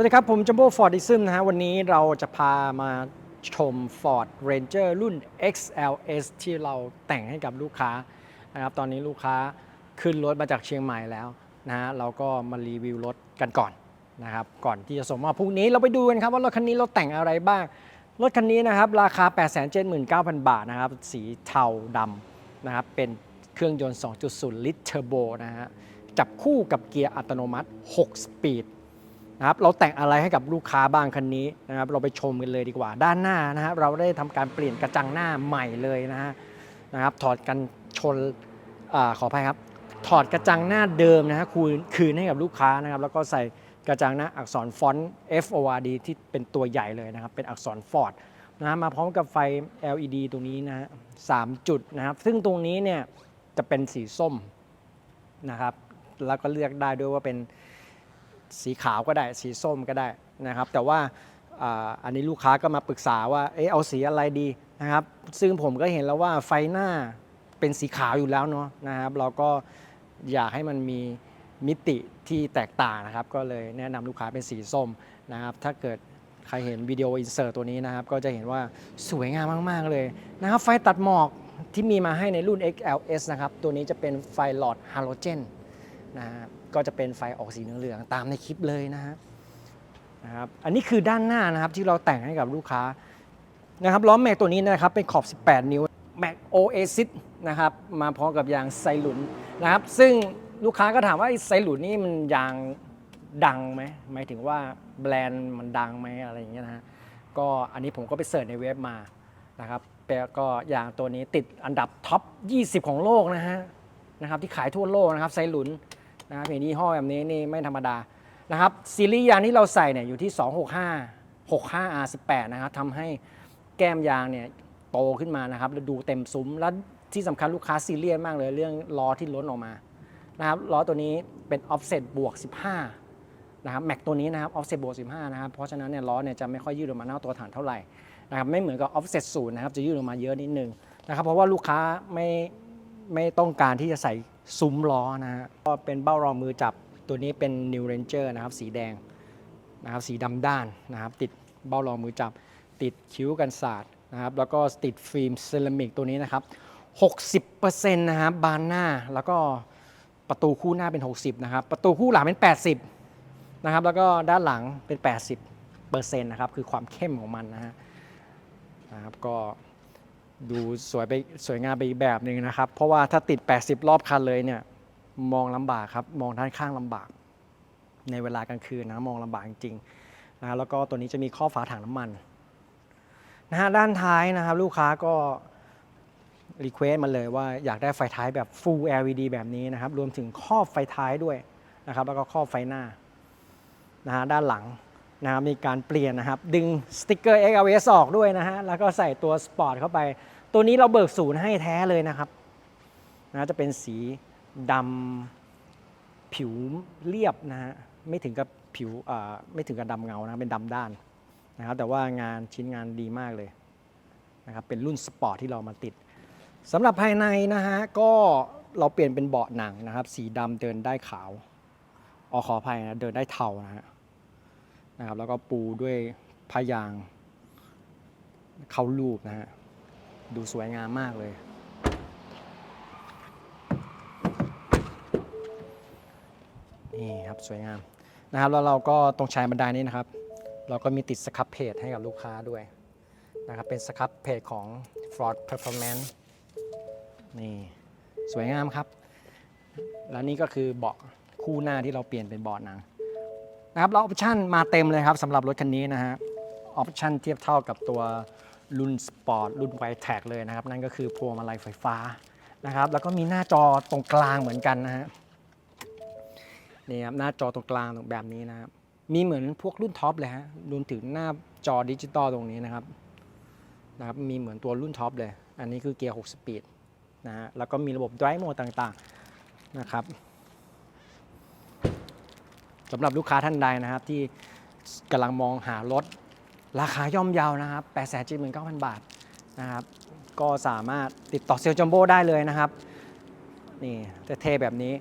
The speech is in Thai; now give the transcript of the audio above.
วัสดีครับ ผมจัมโบ้ฟอร์ดดิซึมนะฮะ วันนี้เราจะพามาชม Ford Ranger รุ่น XLS ที่เราแต่งให้กับลูกค้านะครับ ตอนนี้ลูกค้าขึ้นรถมาจากเชียงใหม่แล้วนะฮะ เราก็มารีวิวรถกันก่อนนะครับ ก่อนที่จะส่งมอบพรุ่งนี้เราไปดูกันครับว่ารถคันนี้เราแต่งอะไรบ้าง รถคันนี้นะครับ ราคา 879,000 บาทนะครับ สีเทาดำนะครับ เป็นเครื่องยนต์ 2.0 ลิตรเทอร์โบนะฮะ จับคู่กับเกียร์อัตโนมัติ 6 สปีด นะครับเราแต่งอะไรให้กับลูกค้าบ้างคันนี้นะครับเราไปชมกันเลยดีกว่า ด้านหน้านะครับเราได้ทำการเปลี่ยนกระจังหน้าใหม่เลยนะฮะนะครับถอดกันชนอาขออภัยครับ ถอดกระจังหน้าเดิมนะฮะคืนคืนให้กับลูกค้านะครับ แล้วก็ใส่กระจังหน้าอักษรฟอนต์ F O R D ที่เป็นตัวใหญ่เลยนะครับ เป็นอักษรฟอร์ดนะฮะมาพร้อมกับไฟ LED ตรงนี้นะฮะสามจุดนะครับ ซึ่งตรงนี้เนี่ยจะเป็นสีส้มนะครับ แล้วก็เลือกได้ด้วยว่าเป็น สีขาวก็ได้ สีส้มก็ได้นะครับ แต่ว่าอันนี้ลูกค้าก็มาปรึกษาว่าเออเอาสีอะไรดีนะครับ ซึ่งผมก็เห็นแล้วว่าไฟหน้าเป็นสีขาวอยู่แล้วเนาะนะครับ เราก็อยากให้มันมีมิติที่แตกต่างนะครับ ก็เลยแนะนำลูกค้าเป็นสีส้มนะครับ ถ้าเกิดใครเห็นวิดีโออินเสิร์ตตัวนี้นะครับ ก็จะเห็นว่าสวยงามมาก ๆ เลยนะครับ ไฟตัดหมอกที่มีมาให้ในรุ่น XLS นะครับ ตัวนี้จะเป็นไฟหลอดฮาโลเจนนะฮะ ก็จะเป็นไฟออกสีเหลืองๆตามในคลิปเลยนะฮะนะครับ อันนี้คือด้านหน้านะครับที่เราแต่งให้กับลูกค้านะครับล้อแม็กตัวนี้นะครับเป็นขอบ 18 นิ้ว Mac Oasis นะครับมาพร้อมกับยางไซลุนนะครับ ซึ่งลูกค้าก็ถามว่าไอไซลุนนี่มันยางดังไหมหมายถึงว่าแบรนด์มันดังไหมอะไรอย่างเงี้ยนะฮะก็อันนี้ผมก็ไปเสิร์ชในเว็บมานะครับแล้วก็ยางตัวนี้ติดอันดับท็อป 20 ของโลกนะฮะนะครับที่ขายทั่วโลกนะครับไซลุน นะครับเห็นยี่ห้อแบบนี้นี่ไม่ธรรมดานะครับซีรีส์ยางที่เราใส่เนี่ยอยู่ที่ 265 65 R18 นะครับทำให้แก้มยางเนี่ยโตขึ้นมานะครับแล้วดูเต็มซุ้ม แล้วที่สำคัญลูกค้าซีเรียสมากเลยเรื่องล้อที่ล้นออกมานะครับล้อตัวนี้เป็น offset บวก 15นะครับแม็กตัวนี้นะครับ offset บวก 15นะครับเพราะฉะนั้นเนี่ยล้อเนี่ยจะไม่ค่อยยืดออกมาหน้าตัวถังเท่าไหร่นะครับไม่เหมือนกับ offset ศูนย์นะครับจะยืดออกมาเยอะนิดนึงนะครับเพราะว่าลูกค้าไม่ไม่ต้องการที่จะใส่ ซุ้มล้อนะฮะก็เป็นเบ้ารองมือจับตัวนี้เป็น New Ranger นะครับ สีแดงนะครับสีดำด้านนะครับ ติดเบ้ารองมือจับ ติดคิ้วกันศาสตร์นะครับ แล้วก็ติดฟิล์มเซรามิกตัวนี้นะครับ 60%นะครับบานหน้าแล้วก็ประตูคู่หน้าเป็น 60 นะครับ ประตูคู่หลังเป็น 80 นะครับ แล้วก็ด้านหลังเป็น 80%นะครับ คือความเข้มของมันนะฮะนะครับก็ ดูสวยไปสวยงามไปอีกแบบหนึ่งนะครับ เพราะว่าถ้าติด 80 รอบคันเลยเนี่ยมองลำบากครับ มองด้านข้างลำบาก ในเวลากลางคืนนะมองลำบากจริงๆนะแล้วก็ตัวนี้จะมีข้อฝาถังน้ำมันนะฮะด้านท้ายนะครับ ลูกค้าก็รีเควสมาเลยว่าอยากได้ไฟท้ายแบบ Full LED แบบนี้นะครับ รวมถึงครอบไฟท้ายด้วยนะครับ แล้วก็ครอบไฟหน้านะฮะด้านหลัง นะครับมีการเปลี่ยนนะครับ ดึงสติกเกอร์ XLS ออกด้วยนะฮะ แล้วก็ใส่ตัวสปอร์ตเข้าไป ตัวนี้เราเบิกศูนย์ให้แท้เลยนะครับนะจะเป็นสีดำผิวเรียบนะฮะ ไม่ถึงกับผิวไม่ถึงกับดำเงานะเป็นดำด้านนะครับ แต่ว่างานชิ้นงานดีมากเลยนะครับ เป็นรุ่นสปอร์ตที่เรามาติดสำหรับภายในนะฮะ ก็เราเปลี่ยนเป็นเบาะหนังนะครับ สีดำเดินได้ขาวออขออภัยนะเดินได้เทานะฮะ นะครับ แล้วก็ปูด้วยพายางเข้ารูปนะฮะ ดูสวยงามมากเลย นี่ครับสวยงามนะครับ แล้วเราก็ตรงชายบันไดนี้นะครับ เราก็มีติดสครับเพจให้กับลูกค้าด้วยนะครับ เป็นสครับเพจของ Ford Performance นี่สวยงามครับ แล้วนี่ก็คือเบาะคู่หน้าที่เราเปลี่ยนเป็นเบาะหนัง นะครับแล้วออปชั่นมาเต็มเลยครับสำหรับรถคันนี้นะฮะออปชั่นเทียบเท่ากับตัวรุ่นสปอร์ตรุ่นไวแท็กเลยนะครับ นั่นก็คือพวงมาลัยไฟฟ้านะครับ แล้วก็มีหน้าจอตรงกลางเหมือนกันนะฮะนี่ครับหน้าจอตรงกลางแบบนี้นะครับมีเหมือนพวกรุ่นท็อปเลยฮะรวมถึงหน้าจอดิจิตอลตรงนี้นะครับนะครับ มีเหมือนตัวรุ่นท็อปเลย อันนี้คือเกียร์ 6 สปีดนะฮะแล้วก็มีระบบ Drive Mode ต่างๆนะครับ สำหรับลูกค้าท่านใดนะครับ ที่กำลังมองหารถ ราคาย่อมเยาวนะครับ879,000 บาทนะครับ ก็สามารถติดต่อเซลล์จัมโบ้ได้เลยนะครับ นี่เท่ๆแบบนี้